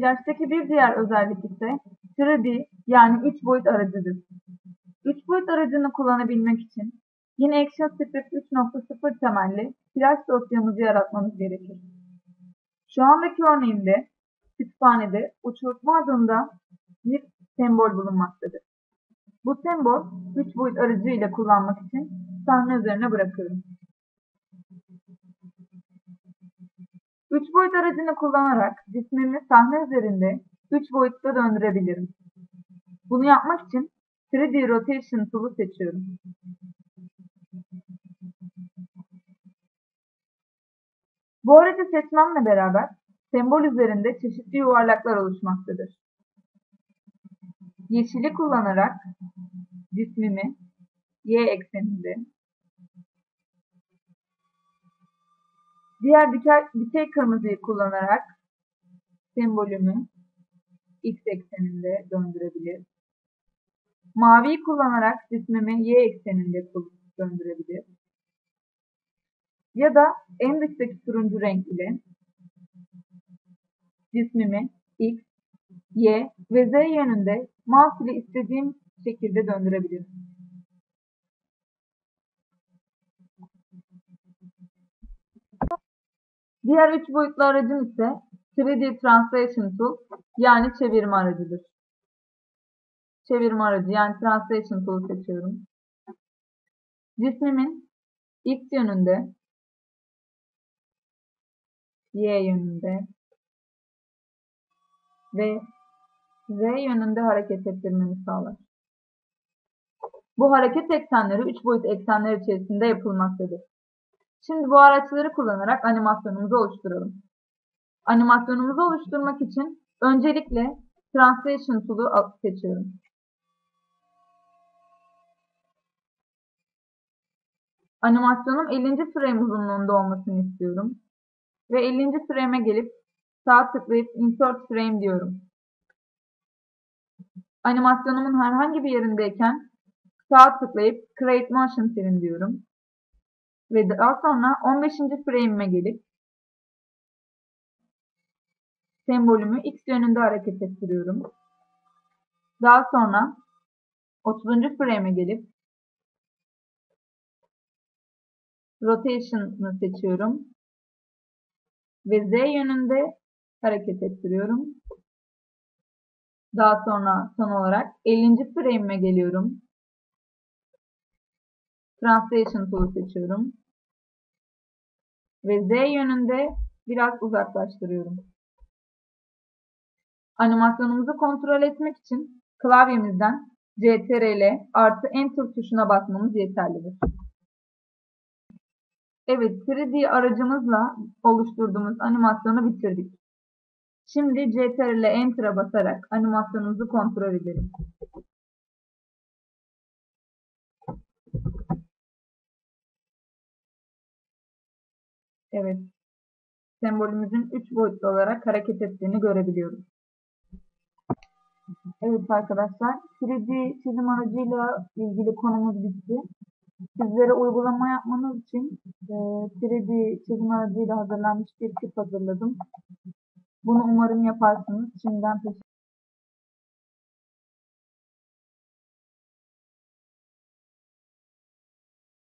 Flash'taki bir diğer özellik ise 3D yani 3 boyut aracıdır. 3 boyut aracını kullanabilmek için yine ActionScript 3.0 temelli Flash dosyamızı yaratmamız gerekir. Şu andaki örneğimde kütüphanede uçurtma adında bir sembol bulunmaktadır. Bu sembol 3 boyut aracı ile kullanmak için sahne üzerine bırakıyorum. 3 boyut aracını kullanarak cismimi sahne üzerinde 3 boyutta döndürebilirim. Bunu yapmak için 3D Rotation tool'u seçiyorum. Bu aracı seçmemle beraber sembol üzerinde çeşitli yuvarlaklar oluşmaktadır. Yeşili kullanarak cismimi y ekseninde, diğer dikey, dikey kırmızıyı kullanarak sembolümü x ekseninde döndürebilir. Maviyi kullanarak cismimi y ekseninde döndürebilir. Ya da en dıştaki turuncu renk ile cismimi x, y ve z yönünde mouse ile istediğim şekilde döndürebilirim. Diğer üç boyutlu aracım ise 3D Translation Tool yani çevirme aracıdır. Çevirme aracı yani Translation Tool seçiyorum. Cismimin x yönünde, y yönünde ve z yönünde hareket ettirmemi sağlar. Bu hareket eksenleri 3 boyut eksenler içerisinde yapılmaktadır. Şimdi bu araçları kullanarak animasyonumuzu oluşturalım. Animasyonumuzu oluşturmak için öncelikle Translation Tool'u seçiyorum. Animasyonum 50. frame uzunluğunda olmasını istiyorum. Ve 50. frame'e gelip sağ tıklayıp Insert Frame diyorum. Animasyonumun herhangi bir yerindeyken sağ tıklayıp Create Motion Film diyorum. Ve daha sonra 15. frame'ime gelip sembolümü x yönünde hareket ettiriyorum. Daha sonra 30. frame'e gelip rotation'ı seçiyorum. Ve z yönünde hareket ettiriyorum. Daha sonra son olarak 50. frame'ime geliyorum. Translation tool'u seçiyorum. Ve Z yönünde biraz uzaklaştırıyorum. Animasyonumuzu kontrol etmek için klavyemizden CTRL artı Enter tuşuna basmamız yeterlidir. Evet 3D aracımızla oluşturduğumuz animasyonu bitirdik. Şimdi CTRL Enter'a basarak animasyonumuzu kontrol edelim. Evet. Sembolümüzün 3 boyutlu olarak hareket ettiğini görebiliyoruz. Evet arkadaşlar, 3D çizim aracıyla ilgili konumuz bitti. Sizlere uygulama yapmanız için 3D çizim aracıyla hazırlanmış bir kit hazırladım. Bunu umarım yaparsınız. Şimdiden teşekkür